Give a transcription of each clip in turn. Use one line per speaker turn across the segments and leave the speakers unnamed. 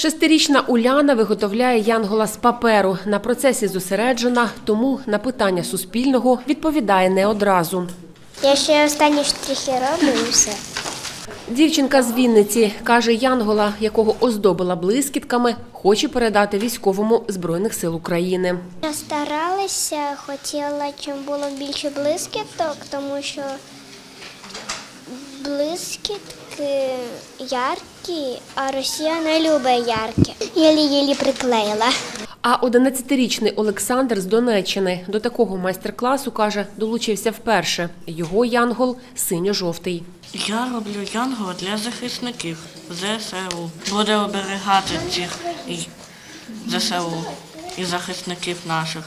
Шестирічна Уляна виготовляє янгола з паперу. На процесі зосереджена, тому на питання суспільного відповідає не одразу.
Я ще останні штрихи роблю і все.
Дівчинка з Вінниці каже, янгола, якого оздобила блискітками, хоче передати військовому збройних сил України.
Я старалася, хотіла, чим було більше блискіток, тому що блискітки яркі, а Росія не любить яркі. Єлі-єлі приклеїла.
А 11-річний Олександр з Донеччини до такого майстер-класу каже, долучився вперше. Його янгол синьо-жовтий.
Я роблю янгола для захисників ЗСУ. Буде оберігати цих ЗСУ і захисників наших.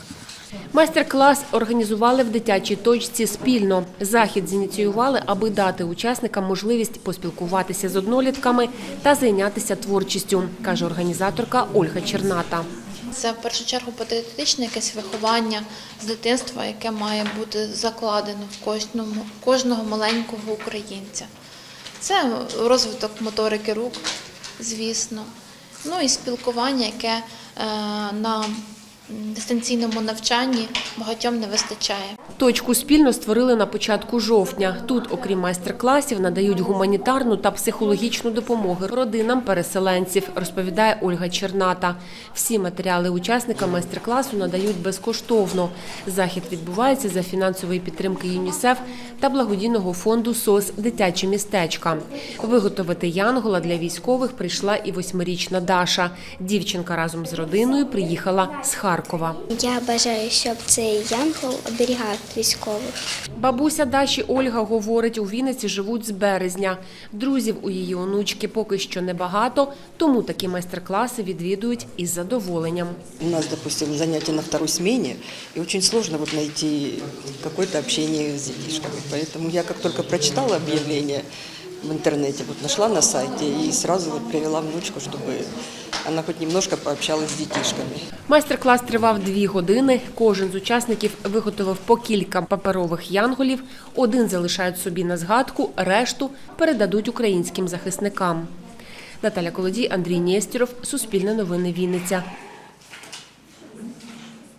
Майстер-клас організували в дитячій точці спільно. Захід зініціювали, аби дати учасникам можливість поспілкуватися з однолітками та зайнятися творчістю, каже організаторка Ольга Черната.
Це в першу чергу патріотичне якесь виховання з дитинства, яке має бути закладено в кожному, кожного маленького українця. Це розвиток моторики рук, звісно. Ну і спілкування, яке е, на дистанційному навчанні багатьом не вистачає.
Точку спільно створили на початку жовтня. Тут, окрім майстер-класів, надають гуманітарну та психологічну допомогу родинам переселенців, розповідає Ольга Черната. Всі матеріали учасникам майстер-класу надають безкоштовно. Захід відбувається за фінансової підтримки ЮНІСЕФ та благодійного фонду СОС Дитячі містечка. Виготовити янгола для військових прийшла і восьмирічна Даша. Дівчинка разом з родиною приїхала з Харкова.
Я бажаю, щоб цей янгол оберігав військових.
Бабуся Даші Ольга говорить, у Вінниці живуть з березня. Друзів у її онучки поки що небагато, тому такі майстер-класи відвідують із задоволенням.
У нас, допустим, занятия на второй смене, и очень сложно вот найти какое-то общение с детишками. Поэтому я как только прочитала объявление в интернете, вот нашла на сайте и сразу вот привела внучку, чтобы она хоть немножко пообщалась с детишками.
Майстер-клас тривав дві години. Кожен з учасників виготовив по кілька паперових янголів. Один залишають собі на згадку, решту передадуть українським захисникам. Наталя Колодій, Андрій Нєстіров, Суспільне новини Вінниця.